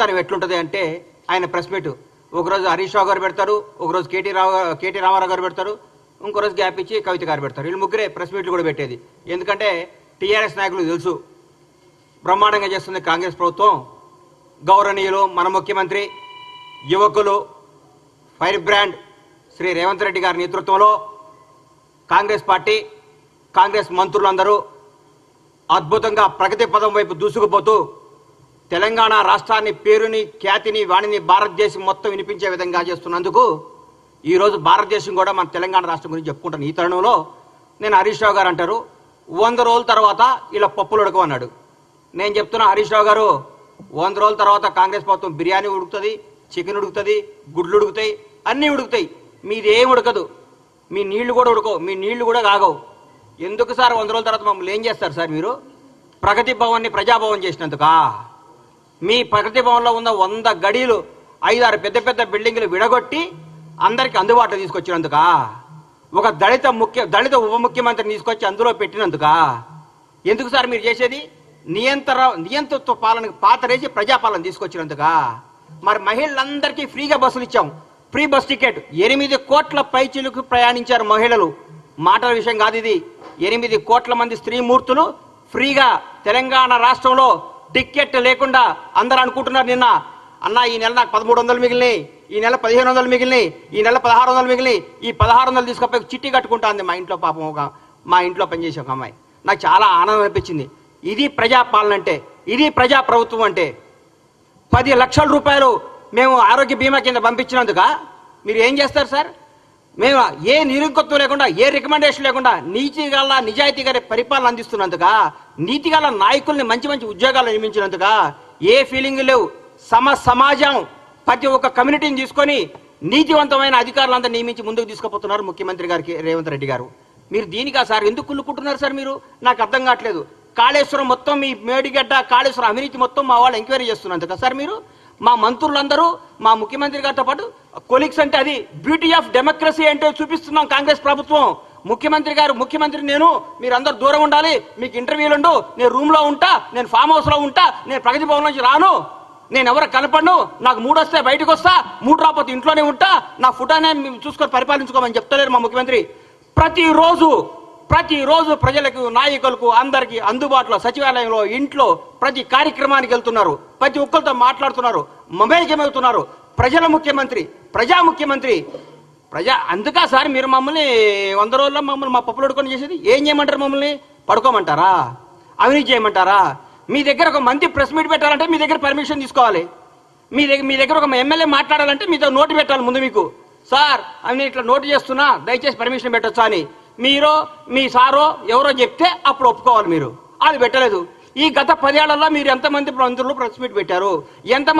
తను ఎట్లుంటది అంటే ఆయన ప్రెస్ మీట్. ఒకరోజు హరీష్ రావు గారు పెడతారు ఒకరోజు కేటీ రావు కేటీ రామారావు గారు పెడతారు ఇంకో రోజు గ్యాప్ ఇచ్చి కవిత గారు పెడతారు. వీళ్ళు ముగ్గురే ప్రెస్ మీట్లు కూడా పెట్టేది. ఎందుకంటే టీఆర్ఎస్ నాయకులు తెలుసు బ్రహ్మాండంగా చేస్తుంది కాంగ్రెస్ ప్రభుత్వం. గౌరవనీయులు మన ముఖ్యమంత్రి యువకులు ఫైర్ బ్రాండ్ శ్రీ రేవంత్ రెడ్డి గారి నేతృత్వంలో కాంగ్రెస్ పార్టీ కాంగ్రెస్ మంత్రులందరూ అద్భుతంగా ప్రగతి పదం వైపు దూసుకుపోతూ తెలంగాణ రాష్ట్రాన్ని పేరుని ఖ్యాతిని వాణిని భారతదేశం మొత్తం వినిపించే విధంగా చేస్తున్నందుకు ఈరోజు భారతదేశం కూడా మన తెలంగాణ రాష్ట్రం గురించి చెప్పుకుంటాను ఈ తరుణంలో నేను హరీష్ రావు గారు అంటారు వంద రోజుల తర్వాత ఇలా పప్పులు ఉడకమన్నాడు నేను చెప్తున్నా హరీష్ రావు గారు వంద రోజుల తర్వాత కాంగ్రెస్ ప్రభుత్వం బిర్యానీ ఉడుకుతుంది చికెన్ ఉడుకుతుంది గుడ్లు ఉడుకుతాయి అన్నీ ఉడుకుతాయి. మీది ఏం ఉడకదు. మీ నీళ్ళు కూడా ఉడకవు. మీ నీళ్ళు కూడా కాగవు ఎందుకు సార్ వంద రోజుల తర్వాత మమ్మల్ని ఏం చేస్తారు సార్ మీరు? ప్రగతి భవన్ని ప్రజాభవన్ చేసినందుకా? మీ ప్రగతి భవన్లో ఉన్న వంద గడీలు ఐదారు పెద్ద పెద్ద బిల్డింగ్లు విడగొట్టి అందరికి అందుబాటులో తీసుకొచ్చినందుక? ఒక దళిత ముఖ్య దళిత ఉప ముఖ్యమంత్రిని తీసుకొచ్చి అందులో పెట్టినందుక? ఎందుకు సార్ మీరు చేసేది? నియంత్ర నియంతృత్వ పాలన పాతరేసి ప్రజాపాలన తీసుకొచ్చినందుక? మరి మహిళలందరికీ ఫ్రీగా బస్సులు ఇచ్చాం. Free bus ticket. ఎనిమిది కోట్ల పైచీలకు ప్రయాణించారు మహిళలు. మాటల విషయం కాదు ఇది. ఎనిమిది కోట్ల మంది స్త్రీమూర్తులు ఫ్రీగా తెలంగాణ రాష్ట్రంలో టికెట్ లేకుండా అందరూ అనుకుంటున్నారు నిన్న. అన్న ఈ నెల నాకు పదమూడు వందలు మిగిలినాయి. ఈ నెల పదిహేను వందలు మిగిలినాయి. ఈ నెల పదహారు వందలు మిగిలినాయి. ఈ పదహారు వందలు తీసుకపోయి చిట్టి కట్టుకుంటాంది మా ఇంట్లో పాపం ఒక మా ఇంట్లో పనిచేసే ఒక అమ్మాయి. నాకు చాలా ఆనందం అనిపించింది. ఇది ప్రజాపాలన అంటే ఇది ప్రజా ప్రభుత్వం అంటే పది లక్షల రూపాయలు మేము ఆరోగ్య బీమా కింద పంపించినందుక మీరు ఏం చేస్తారు సార్? మేము ఏ నిరుగత్వం లేకుండా ఏ రికమెండేషన్ లేకుండా నీతి గల నిజాయితీ గారి పరిపాలన అందిస్తున్నందుక నీతి గల నాయకుల్ని మంచి మంచి ఉద్యోగాలు నియమించినందుగా ఏ ఫీలింగ్ లేవు. సమ సమాజం ప్రతి ఒక్క కమ్యూనిటీని తీసుకొని నీతివంతమైన అధికారులంతా నియమించి ముందుకు తీసుకుపోతున్నారు ముఖ్యమంత్రి గారికి రేవంత్ రెడ్డి గారు. మీరు దీనికా సార్ ఎందుకు కుళ్ళుకుంటున్నారు సార్ మీరు? నాకు అర్థం కావట్లేదు. కాళేశ్వరం మొత్తం మీ మేడిగడ్డ కాళేశ్వరం అవినీతి మొత్తం మా వాళ్ళు ఎంక్వైరీ చేస్తున్నారు కదా సార్ మీరు? మా మంత్రులందరూ మా ముఖ్యమంత్రి గారితో పాటు కొలీగ్స్ అంటే అది బ్యూటీ ఆఫ్ డెమోక్రసీ అంటే చూపిస్తున్నాం కాంగ్రెస్ ప్రభుత్వం. ముఖ్యమంత్రి గారు ముఖ్యమంత్రి నేను మీరందరూ దూరం ఉండాలి. మీకు ఇంటర్వ్యూలు ఉండు. నేను రూమ్లో ఉంటా. నేను ఫామ్ హౌస్లో ఉంటా. నేను ప్రగతి భవన్ నుంచి రాను. నేను ఎవరు కనపడను. నాకు మూడు వస్తే బయటకు వస్తా. మూడు రాకపోతే ఇంట్లోనే ఉంటా. నా ఫుటానే మీరు చూసుకొని పరిపాలించుకోమని చెప్తలేరు మా ముఖ్యమంత్రి. ప్రతిరోజు ప్రతిరోజు ప్రజలకు నాయకులకు అందరికీ అందుబాటులో సచివాలయంలో ఇంట్లో ప్రతి కార్యక్రమానికి వెళ్తున్నారు. ప్రతి ఒక్కరితో మాట్లాడుతున్నారు. మమేకమవుతున్నారు. ప్రజల ముఖ్యమంత్రి ప్రజా ముఖ్యమంత్రి ప్రజా అందుకా సార్ మీరు మమ్మల్ని వంద రోజుల్లో మమ్మల్ని మా పప్పులు పడుకొని చేసేది. ఏం చేయమంటారు మమ్మల్ని? పడుకోమంటారా? అవినీతి చేయమంటారా? మీ దగ్గర ఒక మంత్రి ప్రెస్ మీట్ పెట్టాలంటే మీ దగ్గర పర్మిషన్ తీసుకోవాలి. మీ దగ్గర మీ దగ్గర ఒక ఎమ్మెల్యే మాట్లాడాలంటే మీతో నోటు పెట్టాలి ముందు మీకు. సార్ అని నేను ఇట్లా నోటు చేస్తున్నా దయచేసి పర్మిషన్ పెట్టొచ్చా అని. మీరో మీ సారో ఎవరో చెప్తే అప్పుడు ఒప్పుకోవాలి మీరు. అది పెట్టలేదు. ఈ గత పదేళ్ళలో మీరు ఎంతమంది మంత్రులు ప్రెస్ మీట్ పెట్టారు? ఎంతమంది